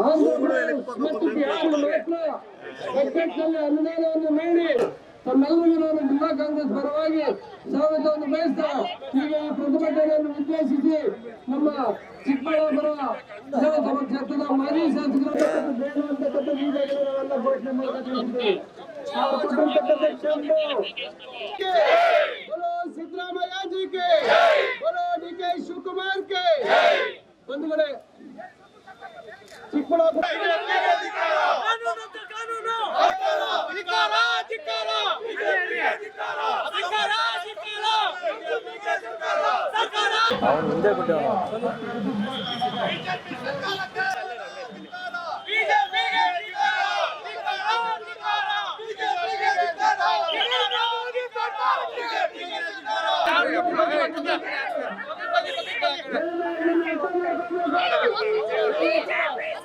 ಮತ್ತು ಬಿಹಾರ ಮಾತ್ರ ಬಜೆಟ್ನಲ್ಲಿ ಅನುದಾನವನ್ನು ನೀಡಿ ತಮ್ಮೆಲ್ಲರಿಗೂ ನಾನು ಜಿಲ್ಲಾ ಕಾಂಗ್ರೆಸ್ ಪರವಾಗಿ ಸ್ವಾಗತವನ್ನು ಬಯಸ್ತಾ ಈಗ ಪ್ರತಿಭಟನೆಯನ್ನು ಉದ್ದೇಶಿಸಿ ನಮ್ಮ ಚಿಕ್ಕಬಳ್ಳಾಪುರ ವಿಧಾನಸಭಾ ಕ್ಷೇತ್ರದ ಮಾಜಿ ಶಾಸಕರು ನಾವು ಕೊಟ್ಟಂತಕ್ಕಂಥ ಕ್ಷೇತ್ರ ಚಿಕ್ಕಬಳ್ಳಾಪುರ ದಯವಿಟ್ಟು ಎಲ್ಲ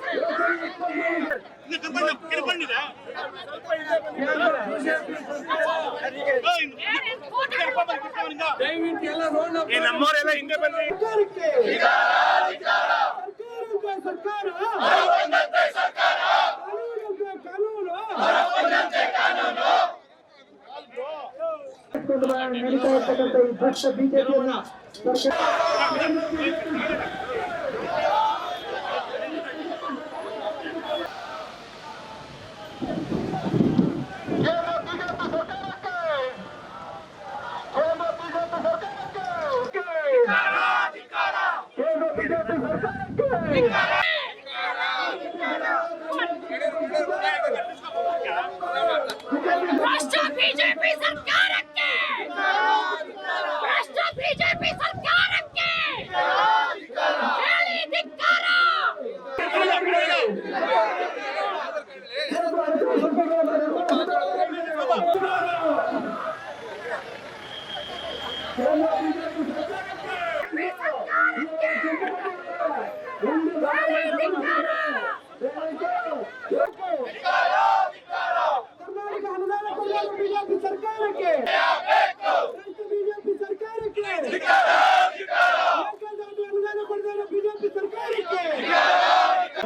ರೋಡ್ ನಮ್ಮವರೆಲ್ಲ ಹಿಂದೆ ಬನ್ನಿ. ಸರ್ಕಾರಕ್ಕೆ. ಸರ್ಕಾರಕ್ಕೆ ಸರ್ಕಾರ. ಕಾನೂನು. ನಡೀತಾ ಇರ್ತಕ್ಕಂಥ ಈ ಪಕ್ಷ ಬಿಜೆಪಿಯನ್ನ ಸರ್ಕಾರ ರಾಷ್ಟ್ರ ಬಿಜೆಪಿ ಸರ್ಕಾರಕ್ಕೆ ರಾಷ್ಟ್ರ ಬಿಜೆಪಿ ಸರ್ಕಾರಕ್ಕೆ ಕರ್ನಾಟಕ ಅನುದಾನ ಸರ್ಕಾರಕ್ಕೆ ಸರ್ಕಾರಕ್ಕೆ ಅನುದಾನ ಕೊಡಲು ಬಿಜೆಪಿ ಸರ್ಕಾರಕ್ಕೆ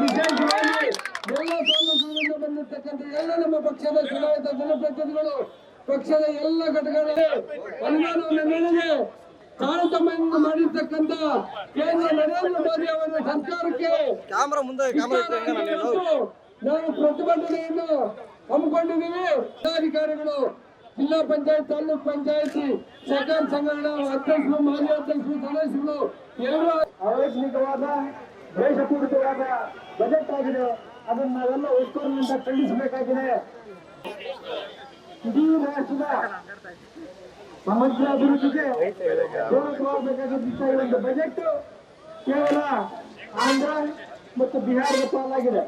ವಿಶೇಷವಾಗಿ ಎಲ್ಲ ಎಲ್ಲ ನಮ್ಮ ಪಕ್ಷದ ಚುನಾಯಿತ ಪಕ್ಷದ ಎಲ್ಲ ಘಟಕಗಳು ಅನುದಾನವನ್ನು ನೀಡದೆ ತಾರತಮ್ಯವನ್ನು ಮಾಡಿರ್ತಕ್ಕಂಥ ಕೇಂದ್ರ ನರೇಂದ್ರ ಮೋದಿ ಅವರ ಸರ್ಕಾರಕ್ಕೆ ನಾವು ಪ್ರತಿಭಟನೆಯನ್ನು ಹಮ್ಮಿಕೊಂಡಿದ್ದೀವಿ ಜಿಲ್ಲಾಧಿಕಾರಿಗಳು ಜಿಲ್ಲಾ ಪಂಚಾಯತ್ ತಾಲೂಕ್ ಪಂಚಾಯತಿ ಸಹಕಾರ ಸಂಘಗಳ ಅಧ್ಯಕ್ಷರು ಮಾಜಿ ಅಧ್ಯಕ್ಷರು ಸದಸ್ಯರು ಎಲ್ಲರೂ ಅವೈಜ್ಞಿಕವಾದ ದೇಶಪೂರಿತವಾದ ಬಜೆಟ್ ಆಗಿದೆ. ಅದನ್ನು ನಾವೆಲ್ಲ ಒಟ್ಕೊರಲಿಂದ ಖಂಡಿಸಬೇಕಾಗಿದೆ. ಇಡೀ ರಾಷ್ಟ್ರದ ಸಮಗ್ರ ಅಭಿವೃದ್ಧಿಗೆ ಒಂದು ಬಜೆಟ್ ಕೇವಲ ಆಂಧ್ರ ಮತ್ತು ಬಿಹಾರದ ಪಾಲಾಗಿದೆ